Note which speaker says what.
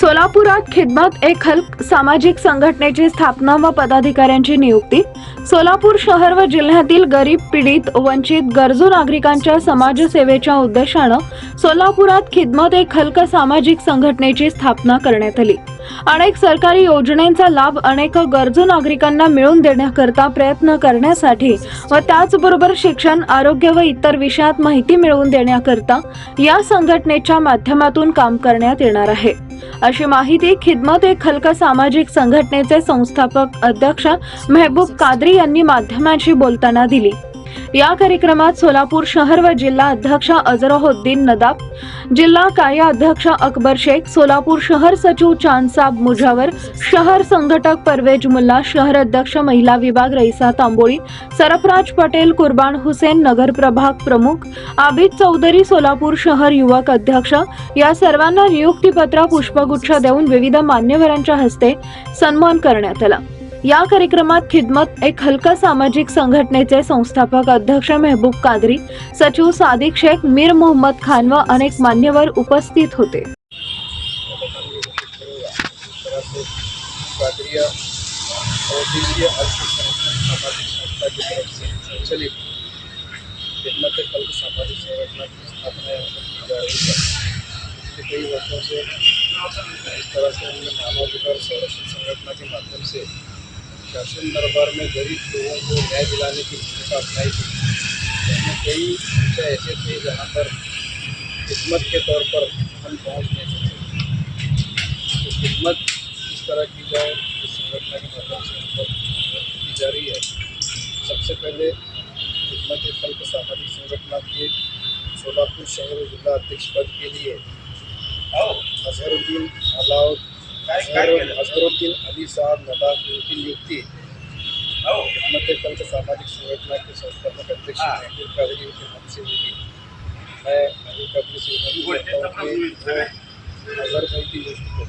Speaker 1: सोलापुरात खिदमत एक हल्क सामाजिक संघटनेची स्थापना व पदाधिकाऱ्यांची नियुक्ती. सोलापूर शहर व जिल्ह्यातील गरीब पीडित वंचित गरजू नागरिकांच्या समाजसेवेच्या उद्देशानं सोलापुरात खिदमत एक हल्क सामाजिक संघटनेची स्थापना करण्यात आली. अनेक सरकारी योजनेचा लाभ अनेक गरजू नागरिकांना मिळवून देण्याकरता प्रयत्न करण्यासाठी व त्याचबरोबर शिक्षण आरोग्य व इतर विषयात माहिती मिळवून देण्याकरता या संघटनेच्या माध्यमातून काम करण्यात येणार आहे. अशी माहिती खिदमत एक हलका सामाजिक संघटनेचे संस्थापक अध्यक्ष मेहबूब कादरी यांनी माध्यमांशी बोलताना दिली. या कार्यक्रमात सोलापूर शहर व जिल्हा अध्यक्ष अजरहुद्दीन नदाब जिल्हा कार्याध्यक्ष अकबर शेख सोलापूर शहर सचिव चांदसाब मुजावर शहर संघटक परवेज मुल्ला शहर अध्यक्ष महिला विभाग रईसा तांबोळी सरफराज पटेल कुर्बान हुसेन नगर प्रभाग प्रमुख आबिद चौधरी सोलापूर शहर युवक अध्यक्ष या सर्वांना नियुक्तीपत्र पुष्पगुच्छ देऊन विविध मान्यवरांच्या हस्ते सन्मान करण्यात आला. या कार्यक्रमात खिदमत एक हलका सामाजिक संघटनेचे संस्थापक अध्यक्ष मेहबूब कादरी, सचिव सादिक शेख, मीर मोहम्मद खान व अनेक मान्यवर उपस्थित होते.
Speaker 2: कई वर्षों से इस तरह से हमने मानवाधिकार संरक्षण संगठन के माध्यम से शासन दरबार में गरीब लोगों को न्याय दिलाने की भूमिका अपनाई थी। उसमें कई विषय ऐसे थे जहाँ पर खिदमत के तौर पर हम पहुँच नहीं सकते तो खिदमत किस तरह की जाए इस संगठन के माध्यम से हम पर की जा रही है। सबसे पहले खिदमत फल सामाजिक संगठन के सोलापुर शहर जिला अध्यक्ष पद के लिए अजहरुद्दीन अलाउ अली साहब नदाब इनकी नियुक्ति खिदमत फल सामाजिक संगठन के संस्थापक अध्यक्ष महबूब कादरी के पद से हुई मैं महबूब कादरी से हूँ कि अजहर भाई की भी बोलो।